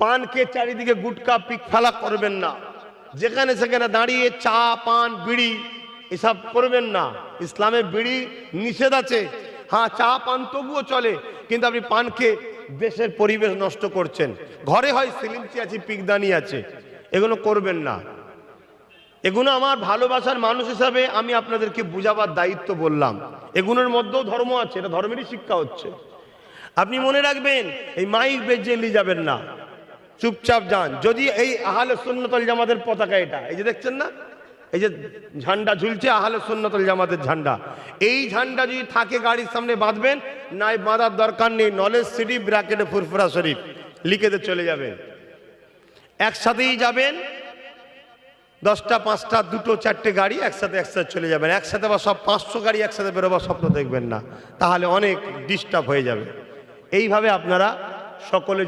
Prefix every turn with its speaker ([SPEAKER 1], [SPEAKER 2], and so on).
[SPEAKER 1] পানকে চারিদিকে গুটকা পিক ফেলা করবেন না। যেখানে সেখানে দাঁড়িয়ে চা, পান, বিড়ি, এসব করবেন না। ইসলামে বিড়ি নিষেধ আছে। হ্যাঁ চা, পান তবুও চলে, কিন্তু আপনি পানকে দেশের পরিবেশ নষ্ট করছেন। ঘরে হয় সিলিমচি আছে, পিকদানি আছে। এগুলো করবেন না। এগুলো আমার ভালোবাসার মানুষ হিসাবে আমি আপনাদেরকে বুঝাবার দায়িত্ব বললাম। এগুলোর মধ্যেও ধর্ম আছে, এটা ধর্মেরই শিক্ষা হচ্ছে। আপনি মনে রাখবেন, এই মাইক বেজে নিয়ে যাবেন না। চুপচাপ যান। যদি এই আহলে সুন্নতল জামাতের পতাকা এটা, এই যে দেখছেন না? এই যে ঝান্ডা ঝুলছে আহলে সুন্নতল জামাতের ঝান্ডা। এই ঝান্ডা যদি থাকে গাড়ির সামনে বাঁধবেন, নাই বাঁধার দরকার নেই, নলেজ সিটি ব্র্যাকেটে ফুরফুরা শরীফ লিখেতে চলে যাবেন একসাথেই যাবেন, দশটা, পাঁচটা, দুটো, চারটে গাড়ি একসাথে একসাথে চলে যাবেন। একসাথে বা সব পাঁচশো গাড়ি একসাথে বেরোবার স্বপ্ন দেখবেন না। তাহলে অনেক ডিস্টার্ব হয়ে যাবে। এইভাবে আপনারা সকলে